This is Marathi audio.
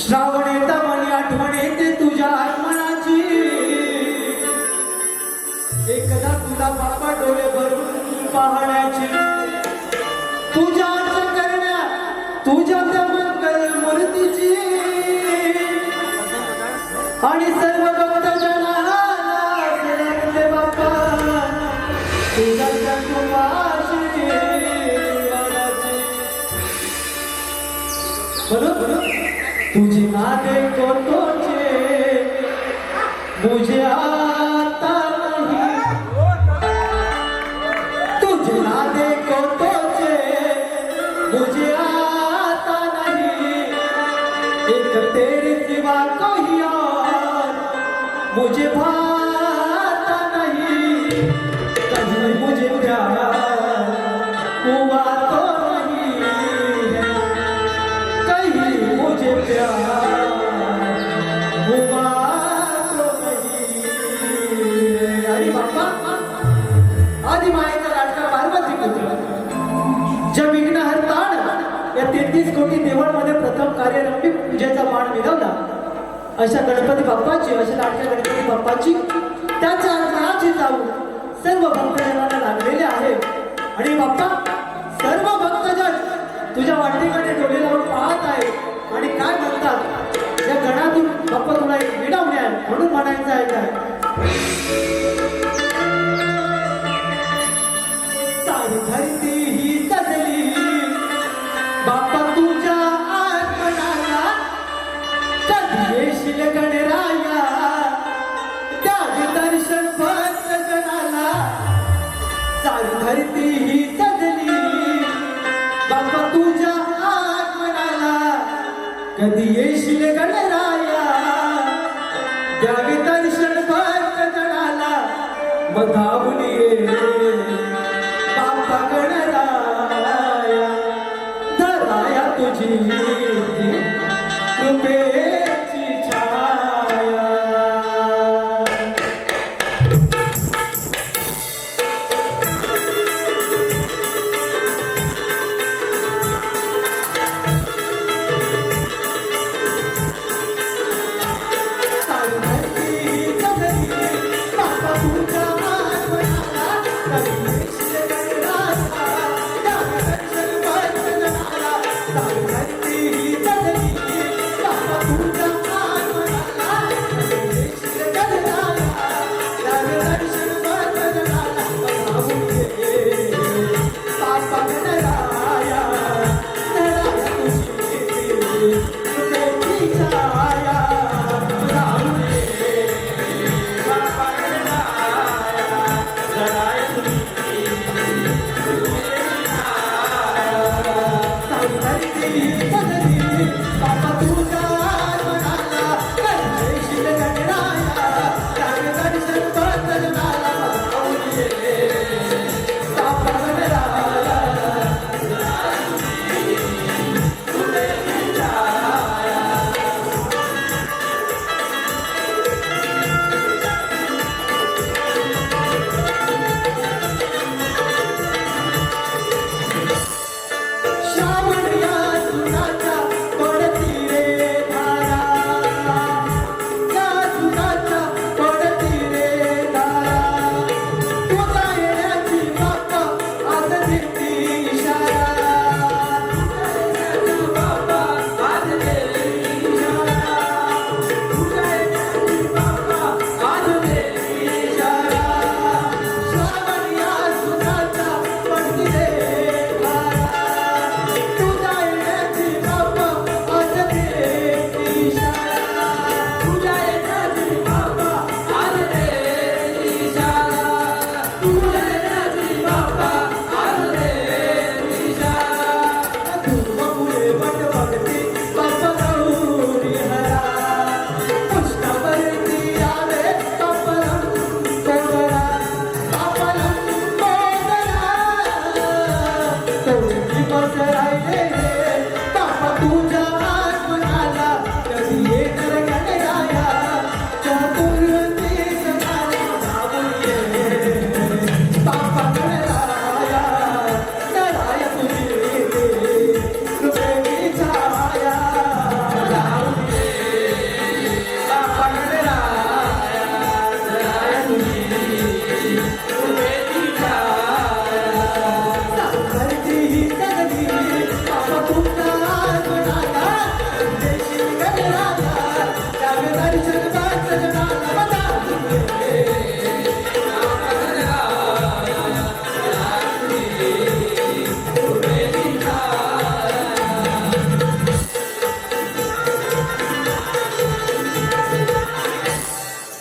श्रावण येता मनी आठवण येते तुझ्या आत्मनाची एकदा तुला बाबा डोळे भरून पाहण्याची. तुझ्या अर्ज करण्या तुझ्या त्या मंगल मूर्तीची. आणि सर्व भक्त जनाला सरकते बाप्पा तुझ्या त्या बरोबर. तुझे नादे कोटोचे मुझे आता नहीं. तुझे नादे कोटोचे मुझे आता नहीं. एक तेरे सिवा कोई और मुझे या कोटी देवळमध्ये प्रथम कार्यरंभी पूजेचा मान मिळवला. अशा गणपती बाप्पाची अशा लाडक्या गणपती बाप्पाची. त्याच्या अंतराची जाऊ सर्व भक्तजनांना लागलेले आहे. आणि बाप्पा सर्व भक्तजन तुझ्या वाटेकडे डोळे लावून पाहत आहे. आणि काय म्हणतात? या गणातून बाप्पा तुला एक विडवणे आहे म्हणून म्हणायचं आहे काय? धरती ही सजली. बाप्पा तुझ्या आगमनाला कधी येशील गणराया? द्यावे दर्शन भक्त जनाला मग धावून ये. बाप्पा गणराया धराया तुझी. कृपे Okay.